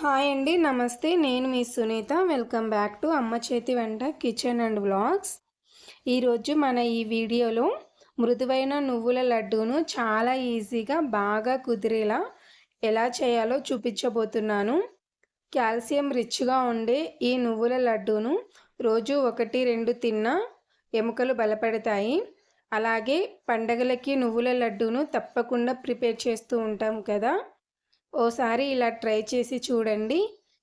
Hi అండి నమస్తే. నేను మీ సునీత. వెల్కమ్ బ్యాక్ టు అమ్మ చేతి వెంట కిచెన్ అండ్ వ్లాగ్స్. ఈరోజు మన ఈ వీడియోలో మృదువైన నువ్వుల లడ్డూను చాలా ఈజీగా బాగా కుదిరేలా ఎలా చేయాలో చూపించబోతున్నాను. కాల్షియం రిచ్గా ఉండే ఈ నువ్వుల లడ్డూను రోజు ఒకటి రెండు తిన్నా ఎముకలు బలపడతాయి. అలాగే పండగలకి నువ్వుల లడ్డూను తప్పకుండా ప్రిపేర్ చేస్తూ ఉంటాం కదా. ఓసారి ఇలా ట్రై చేసి చూడండి.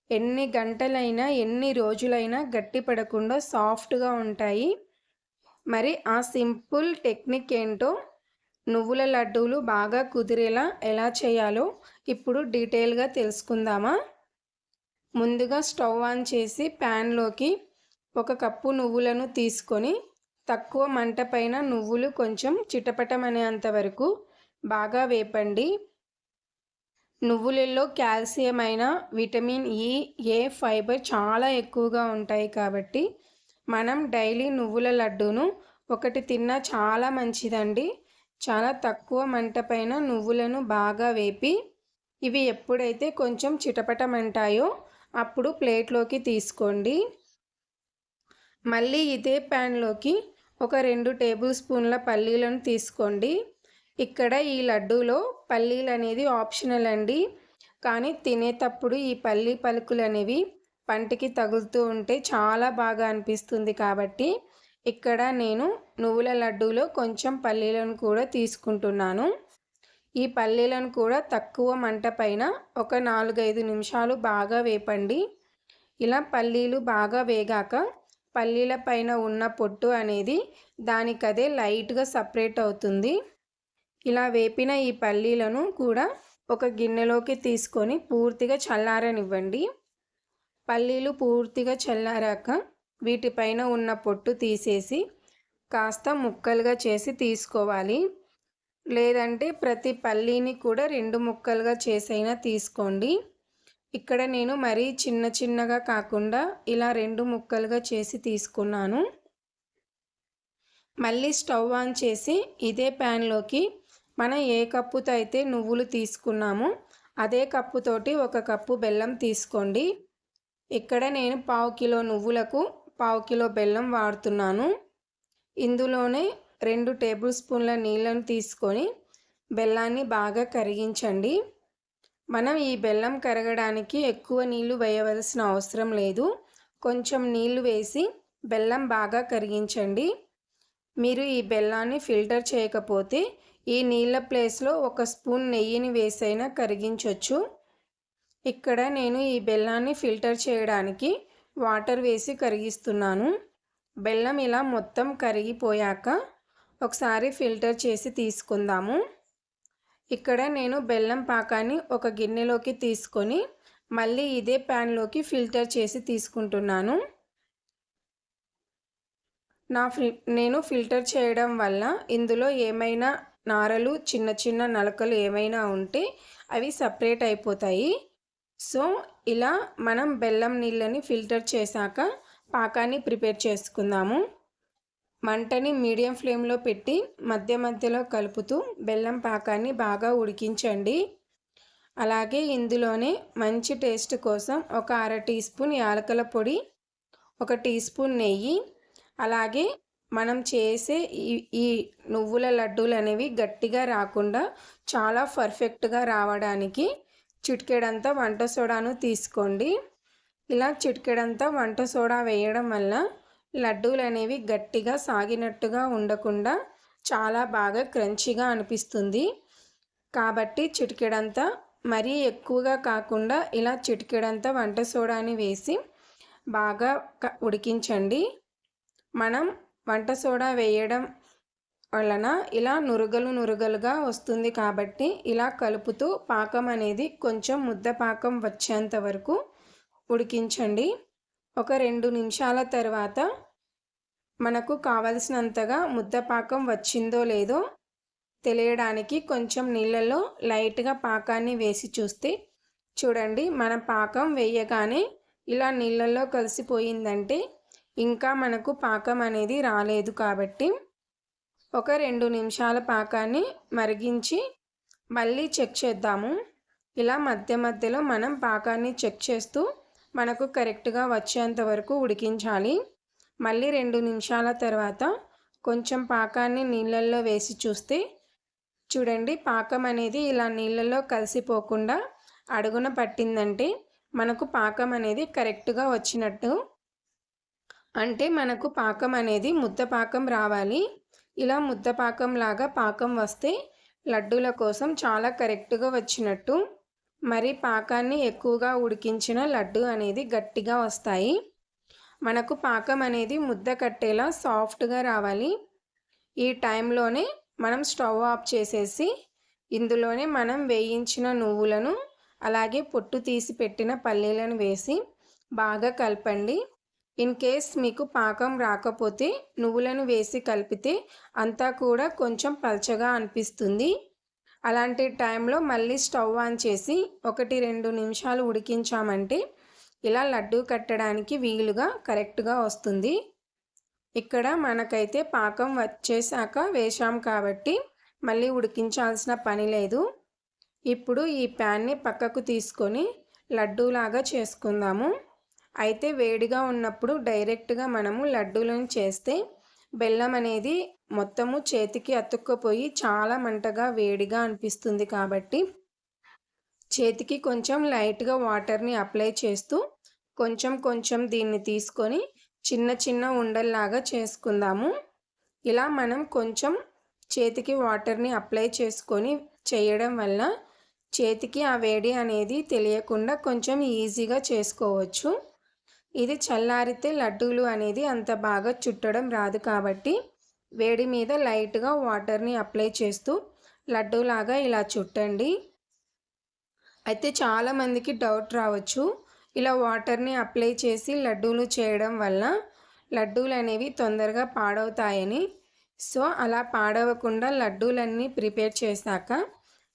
ఎన్ని గంటలైనా ఎన్ని రోజులైనా గట్టి పడకుండా సాఫ్ట్గా ఉంటాయి. మరి ఆ సింపుల్ టెక్నిక్ ఏంటో నువ్వుల లడ్డూలు బాగా కుదిరేలా ఎలా చేయాలో ఇప్పుడు డీటెయిల్గా తెలుసుకుందామా? ముందుగా స్టవ్ ఆన్ చేసి ప్యాన్లోకి ఒక కప్పు నువ్వులను తీసుకొని తక్కువ మంట పైన నువ్వులు కొంచెం చిటపటమనేంత వరకు బాగా వేపండి. నువ్వులలో కాల్షియం అయిన విటమిన్ e, ఈ ఏ ఫైబర్ చాలా ఎక్కువగా ఉంటాయి కాబట్టి మనం డైలీ నువ్వుల లడ్డూను ఒకటి తిన్నా చాలా మంచిదండి. చాలా తక్కువ మంట పైన నువ్వులను బాగా వేపి ఇవి ఎప్పుడైతే కొంచెం చిటపటమంటాయో అప్పుడు ప్లేట్లోకి తీసుకోండి. మళ్ళీ ఇదే ప్యాన్లోకి ఒక రెండు టేబుల్ స్పూన్ల పల్లీలను తీసుకోండి. ఇక్కడ ఈ లడ్డూలో పల్లీలు అనేది ఆప్షనల్ అండి. కానీ తినేటప్పుడు ఈ పల్లీ పలుకులు అనేవి పంటికి తగులుతూ ఉంటే చాలా బాగా అనిపిస్తుంది కాబట్టి ఇక్కడ నేను నువ్వుల లడ్డూలో కొంచెం పల్లీలను కూడా తీసుకుంటున్నాను. ఈ పల్లీలను కూడా తక్కువ మంట పైన ఒక నాలుగైదు నిమిషాలు బాగా వేపండి. ఇలా పల్లీలు బాగా వేగాక పల్లీల పైన ఉన్న పొట్టు అనేది దానికదే లైట్గా సపరేట్ అవుతుంది. ఇలా వేపిన ఈ పల్లీలను కూడా ఒక గిన్నెలోకి తీసుకొని పూర్తిగా చల్లారనివ్వండి. పల్లీలు పూర్తిగా చల్లారాక వీటిపైన ఉన్న పొట్టు తీసేసి కాస్త ముక్కలుగా చేసి తీసుకోవాలి. లేదంటే ప్రతి పల్లీని కూడా రెండు ముక్కలుగా చేసైనా తీసుకోండి. ఇక్కడ నేను మరీ చిన్న చిన్నగా కాకుండా ఇలా రెండు ముక్కలుగా చేసి తీసుకున్నాను. మళ్ళీ స్టవ్ ఆన్ చేసి ఇదే ప్యాన్లోకి మనం ఏ కప్పుతో అయితే నువ్వులు తీసుకున్నామో అదే కప్పుతోటి ఒక కప్పు బెల్లం తీసుకోండి. ఇక్కడ నేను పావు కిలో నువ్వులకు పావు కిలో బెల్లం వాడుతున్నాను. ఇందులోనే రెండు టేబుల్ స్పూన్ల నీళ్ళను తీసుకొని బెల్లాన్ని బాగా కరిగించండి. మనం ఈ బెల్లం కరగడానికి ఎక్కువ నీళ్ళు వేయవలసిన అవసరం లేదు. కొంచెం నీళ్ళు వేసి బెల్లం బాగా కరిగించండి. మీరు ఈ బెల్లాన్ని ఫిల్టర్ చేయకపోతే ఈ నీళ్ళ ప్లేస్లో ఒక స్పూన్ నెయ్యిని వేసైనా కరిగించవచ్చు ఇక్కడ నేను ఈ బెల్లాన్ని ఫిల్టర్ చేయడానికి వాటర్ వేసి కరిగిస్తున్నాను. బెల్లం ఇలా మొత్తం కరిగిపోయాక ఒకసారి ఫిల్టర్ చేసి తీసుకుందాము. ఇక్కడ నేను బెల్లం పాకాన్ని ఒక గిన్నెలోకి తీసుకొని మళ్ళీ ఇదే ప్యాన్లోకి ఫిల్టర్ చేసి తీసుకుంటున్నాను. నా ఫి నేను ఫిల్టర్ చేయడం వల్ల ఇందులో ఏమైనా నారలు చిన్న చిన్న నలకలు ఏమైనా ఉంటే అవి సపరేట్ అయిపోతాయి. సో ఇలా మనం బెల్లం నీళ్ళని ఫిల్టర్ చేశాక పాకాన్ని ప్రిపేర్ చేసుకుందాము. మంటని మీడియం ఫ్లేమ్లో పెట్టి మధ్య మధ్యలో కలుపుతూ బెల్లం పాకాన్ని బాగా ఉడికించండి. అలాగే ఇందులోనే మంచి టేస్ట్ కోసం ఒక అర టీ స్పూన్ యాలకల పొడి ఒక టీ స్పూన్ నెయ్యి అలాగే మనం చేసే ఈ ఈ నువ్వుల లడ్డూలు అనేవి గట్టిగా రాకుండా చాలా పర్ఫెక్ట్గా రావడానికి చిటికెడంతా వంట సోడాను తీసుకోండి. ఇలా చిటికెడంతా వంట సోడా వేయడం వల్ల లడ్డూలు అనేవి గట్టిగా సాగినట్టుగా ఉండకుండా చాలా బాగా క్రంచిగా అనిపిస్తుంది. కాబట్టి చిటికెడంతా మరీ ఎక్కువగా కాకుండా ఇలా చిటికెడంతా వంట సోడాని వేసి బాగా ఉడికించండి. మనం వంట సోడా వేయడం వలన ఇలా నురగలు నురగలుగా వస్తుంది కాబట్టి ఇలా కలుపుతూ పాకం అనేది కొంచెం ముద్ద పాకం వచ్చేంత వరకు ఉడికించండి. ఒక రెండు నిమిషాల తర్వాత మనకు కావలసినంతగా ముద్ద పాకం వచ్చిందో లేదో తెలియడానికి కొంచెం నీళ్ళలో లైట్గా పాకాన్ని వేసి చూస్తే చూడండి మన పాకం వేయగానే ఇలా నీళ్ళల్లో కలిసిపోయిందంటే ఇంకా మనకు పాకం అనేది రాలేదు కాబట్టి ఒక రెండు నిమిషాల పాకాన్ని మరిగించి మళ్ళీ చెక్ చేద్దాము. ఇలా మధ్య మధ్యలో మనం పాకాన్ని చెక్ చేస్తూ మనకు కరెక్ట్గా వచ్చేంత వరకు ఉడికించాలి. మళ్ళీ రెండు నిమిషాల తర్వాత కొంచెం పాకాన్ని నీళ్ళల్లో వేసి చూస్తే చూడండి పాకం అనేది ఇలా నీళ్ళలో కలిసిపోకుండా అడుగున పట్టిందంటే మనకు పాకం అనేది కరెక్ట్గా వచ్చినట్టు అంటే మనకు పాకం అనేది ముద్ద పాకం రావాలి. ఇలా ముద్ద పాకం లాగా పాకం వస్తే లడ్డూల కోసం చాలా కరెక్ట్గా వచ్చినట్టు మరి పాకాన్ని ఎక్కువగా ఉడికించిన లడ్డు అనేది గట్టిగా వస్తాయి. మనకు పాకం అనేది ముద్ద కట్టేలా సాఫ్ట్గా రావాలి. ఈ టైంలోనే మనం స్టవ్ ఆఫ్ చేసేసి ఇందులోనే మనం వేయించిన నువ్వులను అలాగే పొట్టు తీసి పెట్టిన పల్లీలను వేసి బాగా కలపండి. ఇన్ కేస్ మీకు పాకం రాకపోతే నువ్వులను వేసి కలిపితే అంతా కూడా కొంచెం పల్చగా అనిపిస్తుంది. అలాంటి టైంలో మళ్ళీ స్టవ్ ఆన్ చేసి ఒకటి రెండు నిమిషాలు ఉడికించామంటే ఇలా లడ్డు కట్టడానికి వీలుగా కరెక్ట్గా వస్తుంది. ఇక్కడ మనకైతే పాకం వచ్చేసాక వేశాం కాబట్టి మళ్ళీ ఉడికించాల్సిన పని లేదు. ఇప్పుడు ఈ ప్యాన్ని పక్కకు తీసుకొని లడ్డూలాగా చేసుకుందాము. అయితే వేడిగా ఉన్నప్పుడు డైరెక్ట్గా మనము లడ్డూలను చేస్తే బెల్లం అనేది మొత్తము చేతికి అతుక్కపోయి చాలా మంటగా వేడిగా అనిపిస్తుంది కాబట్టి చేతికి కొంచెం లైట్గా వాటర్ని అప్లై చేస్తూ కొంచెం కొంచెం దీన్ని తీసుకొని చిన్న చిన్న ఉండల్లాగా చేసుకుందాము. ఇలా మనం కొంచెం చేతికి వాటర్ని అప్లై చేసుకొని చేయడం వల్ల చేతికి ఆ వేడి అనేది తెలియకుండా కొంచెం ఈజీగా చేసుకోవచ్చు. ఇది చల్లారితే లడ్డూలు అనేది అంత బాగా చుట్టడం రాదు కాబట్టి వేడి మీద లైట్గా వాటర్ని అప్లై చేస్తూ లడ్డూలాగా ఇలా చుట్టండి. అయితే చాలామందికి డౌట్ రావచ్చు. ఇలా వాటర్ని అప్లై చేసి లడ్డూలు చేయడం వల్ల లడ్డూలు అనేవి తొందరగా పాడవుతాయని. సో అలా పాడవకుండా లడ్డూలన్నీ ప్రిపేర్ చేశాక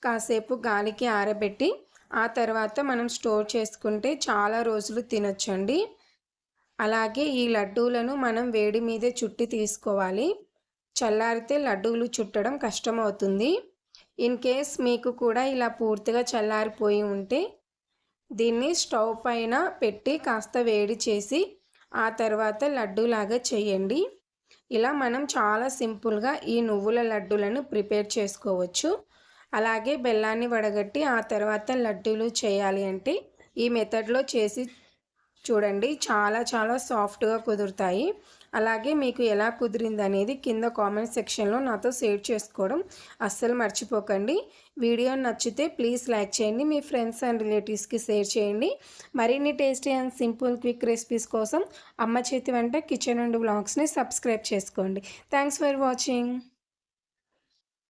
కాసేపు గాలికి ఆరబెట్టి ఆ తర్వాత మనం స్టోర్ చేసుకుంటే చాలా రోజులు తినొచ్చండి. అలాగే ఈ లడ్డూలను మనం వేడి మీదే చుట్టి తీసుకోవాలి. చల్లారితే లడ్డూలు చుట్టడం కష్టమవుతుంది. ఇన్ కేస్ మీకు కూడా ఇలా పూర్తిగా చల్లారిపోయి ఉంటే దీన్ని స్టవ్ పైన పెట్టి కాస్త వేడి చేసి ఆ తర్వాత లడ్డూలాగా చేయండి. ఇలా మనం చాలా సింపుల్గా ఈ నువ్వుల లడ్డూలను ప్రిపేర్ చేసుకోవచ్చు. అలాగే బెల్లాన్ని వడగట్టి ఆ తర్వాత లడ్డూలు చేయాలి అంటే ఈ మెథడ్లో చేసి చూడండి చాలా చాలా సాఫ్ట్గా కుదురుతాయి. అలాగే మీకు ఎలా కుదిరింది అనేది కింద కామెంట్ సెక్షన్లో నాతో షేర్ చేసుకోవడం అస్సలు మర్చిపోకండి. వీడియో నచ్చితే ప్లీజ్ లైక్ చేయండి మీ ఫ్రెండ్స్ అండ్ రిలేటివ్స్కి షేర్ చేయండి. మరిన్ని tasty and simple quick recipes కోసం అమ్మ చేతి వెంట కిచెన్ అండ్ బ్లాగ్స్ని సబ్స్క్రైబ్ చేసుకోండి. Thanks for watching.